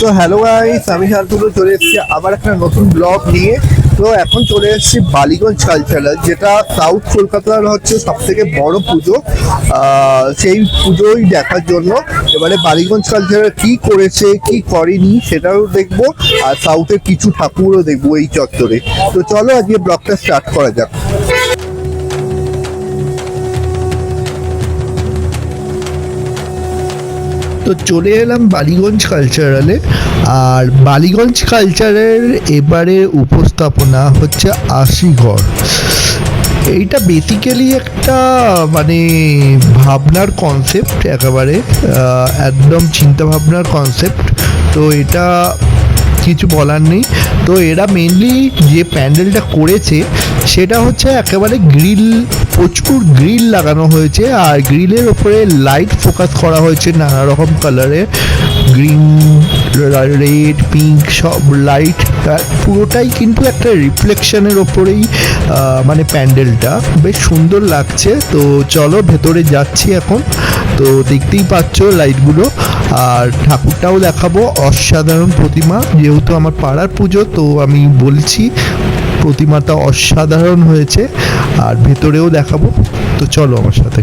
তো hello guys আমি শান্তনু, চলে এসেছি আবার একটা নতুন ব্লগ নিয়ে। তো এখন চলে এসেছি বালিগঞ্জ কালচারাল যেটা সাউথ কলকাতার হচ্ছে সব থেকে বড় পুজো। সেই পুজোই দেখার জন্য। এবারে বালিগঞ্জ কালচারাল কি করেছে, কি করেনি, সেটাও দেখব। আর সাউথের কিছু ঠাকুরও দেখব এই চত্বরে। তো চলো আজকে ব্লগটা স্টার্ট করা যাক। তো চলে এলাম বালিগঞ্জ কালচারালে আর বালিগঞ্জ কালচারের এবারে উপস্থাপনা হচ্ছে আশিগড় এইটা বেসিক্যালি একটা মানে ভাবনার কনসেপ্ট একেবারে একদম চিন্তা ভাবনার কনসেপ্ট তো এটা কিছু বলার নেই। তো এরা মেনলি যে প্যান্ডেলটা করেছে, সেটা হচ্ছে একেবারে গ্রিল, প্রচুর গ্রিল লাগানো হয়েছে। আর গ্রিলের ওপরে লাইট ফোকাস করা হয়েছে নানা রকম কালারে গ্রিন রেড পিঙ্ক সব লাইট পুরোটাই কিন্তু একটা রিফ্লেকশনের ওপরেই মানে প্যান্ডেলটা। বেশ সুন্দর লাগছে। তো চলো ভেতরে যাচ্ছি এখন। তো দেখতেই পাচ্ছ লাইটগুলো আর ঠাকুরটাও দেখাবো। অসাধারণ প্রতিমা। যেহেতু আমার পাড়ার পুজো, তো আমি বলছি প্রতিমাটা অসাধারণ হয়েছে। আর ভেতরেও দেখাবো। তো চলো আমার সাথে।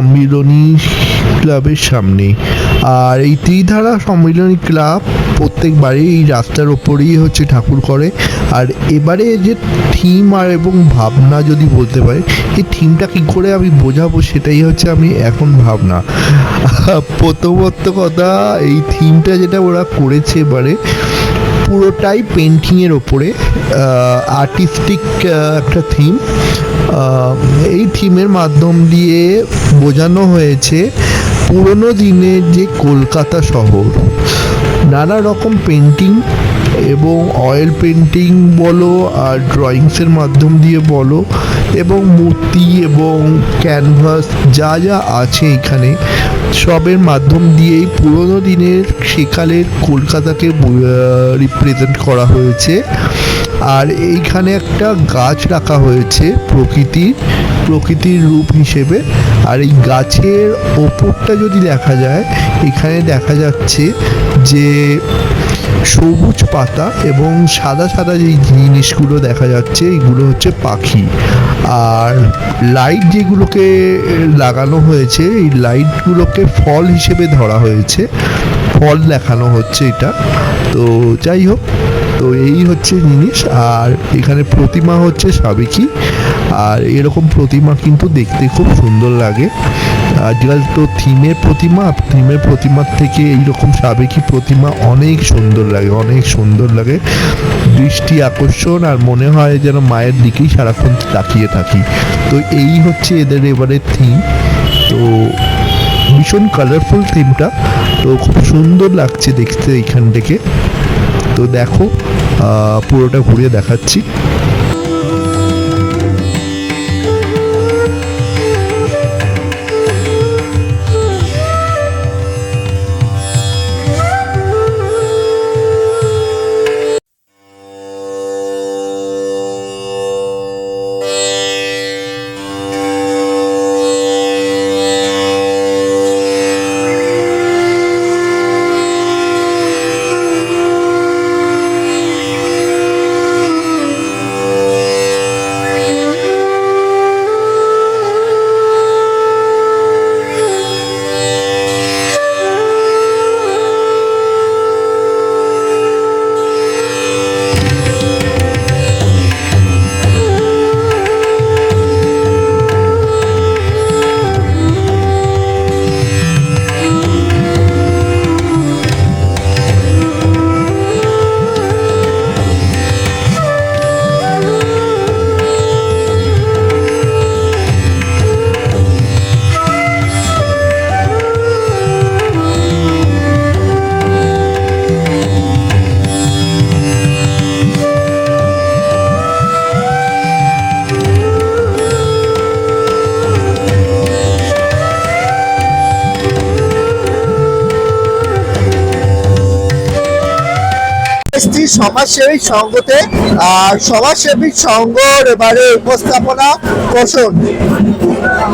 সম্মিলনী ক্লাবের সামনে। আর এই ত্রিধারা সম্মিলনী ক্লাব প্রত্যেকবারই এই রাস্তার ওপরেই হচ্ছে ঠাকুর করে। আর এবারে যে থিম আর এবং ভাবনা যদি বলতে পারি, এই থিমটা কী করে আমি বোঝাবো সেটাই হচ্ছে আমি এখন ভাবনা। প্রথমত কথা, এই থিমটা যেটা ওরা করেছে এবারে পুরোটাই পেন্টিংয়ের ওপরে আর্টিস্টিক একটা থিম এই থিমের মাধ্যম দিয়ে বোঝানো হয়েছে পুরনো দিনের যে কলকাতা শহর। নানা রকম পেন্টিং এবং অয়েল পেন্টিং বলো আর ড্রয়িংসের মাধ্যম দিয়ে বলো এবং মূর্তি এবং ক্যানভাস যা যা আছে এখানে সবের মাধ্যম দিয়েই পুরোনো দিনের সেকালের কলকাতাকে রিপ্রেজেন্ট করা হয়েছে। আর এইখানে একটা গাছ রাখা হয়েছে প্রকৃতির প্রকৃতির রূপ হিসেবে। আর এই গাছের ওপরটা যদি দেখা যায়, এখানে দেখা যাচ্ছে যে সবুজ পাতা এবং সাদা সাদা যেই জিনিসগুলো দেখা যাচ্ছে, এগুলো হচ্ছে পাখি। আর লাইট যেগুলোকে লাগানো হয়েছে, এই লাইটগুলোকে ফল হিসেবে ধরা হয়েছে। ফল দেখানো হচ্ছে এটা। তো যাই হোক, তো এই হচ্ছে জিনিস। আর এখানে প্রতিমা হচ্ছে সাবেকি। আর এরকম প্রতিমা কিন্তু দেখতে খুব সুন্দর লাগে। আজকাল তো থিমের প্রতিমা, থিমের প্রতিমার থেকে এইরকম সাবেকি প্রতিমা অনেক সুন্দর লাগে, অনেক সুন্দর লাগে। দৃষ্টি আকর্ষণ আর মনে হয় যেন মায়ের দিকেই সারাক্ষণ তাকিয়ে থাকি। তো এই হচ্ছে এদের এবারে থিম তো ভীষণ কালারফুল থিমটা তো খুব সুন্দর লাগছে দেখতে এইখান থেকে। তো দেখো পুরোটা ঘুরিয়ে দেখাচ্ছি। এসছি সমাজসেবী সংঘতে আর সমাজসেবী সংঘর এবারে উপস্থাপনা পোষণ।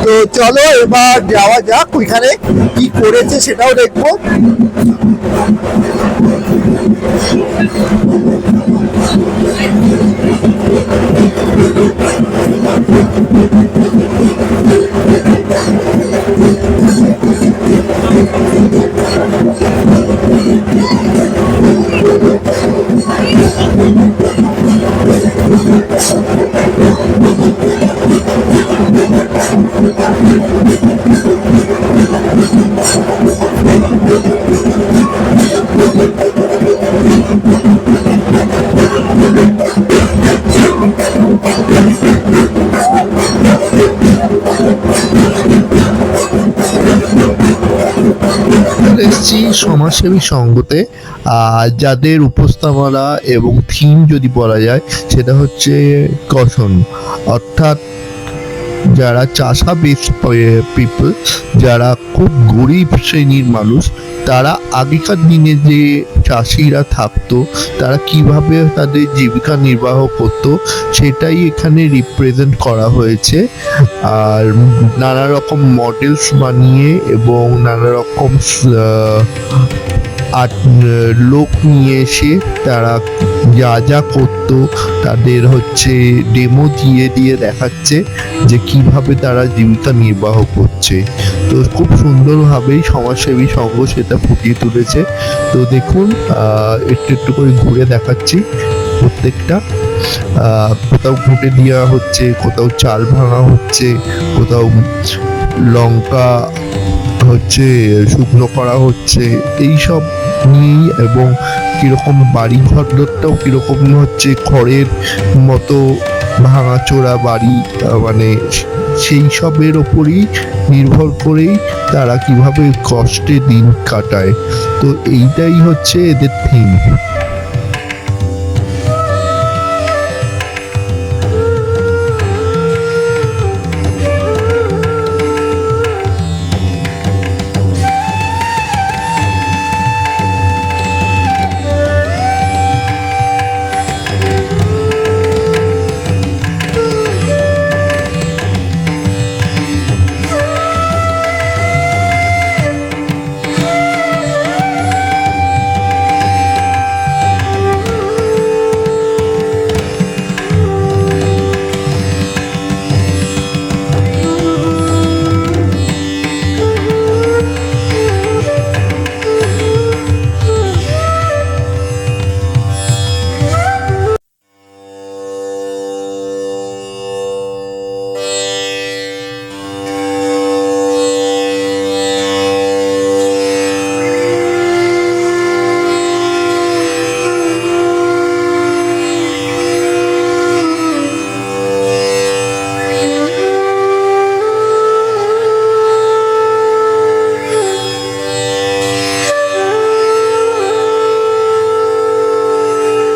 তো চলো এবার যাওয়া যাক ওইখানে কি করেছে সেটাও দেখব। এসেছি সমাজসেবী সঙ্গতে যাদের উপস্থাপনা এবং থিম যদি বলা যায় সেটা হচ্ছে কষণ অর্থাৎ যারা চাষাবিস পিপল যারা খুব গরিব শ্রেণির মানুষ, তারা আগেকার দিনে যে চাষিরা থাকতো, তারা কীভাবে তাদের জীবিকা নির্বাহ করতো, সেটাই এখানে রিপ্রেজেন্ট করা হয়েছে। আর নানা রকম মডেলস বানিয়ে এবং নানা রকম আর্ট লোক নিয়ে এসে তারা যা যা করতো তাদের হচ্ছে ডেমো দিয়ে দিয়ে দেখাচ্ছে যে কীভাবে তারা জীবিকা নির্বাহ করছে। তো খুব সুন্দরভাবেই সমাজসেবী সংঘ সেটা ফুটিয়ে তুলেছে। তো দেখুন একটু একটু করে ঘুরে দেখাচ্ছি প্রত্যেকটা। কোথাও ঘুটে দেওয়া হচ্ছে, কোথাও চাল ভাঙা হচ্ছে, কোথাও লঙ্কা হচ্ছে, শুকনো করা হচ্ছে এই সব নিয়েই এবং কীরকম বাড়ি ঘরটাও কীরকম হচ্ছে, খড়ের মতো ভাঙাচোরা বাড়ি মানে সেই সবের ওপরই নির্ভর করেই তারা কীভাবে কষ্টে দিন কাটায়। তো এইটাই হচ্ছে এদের থিম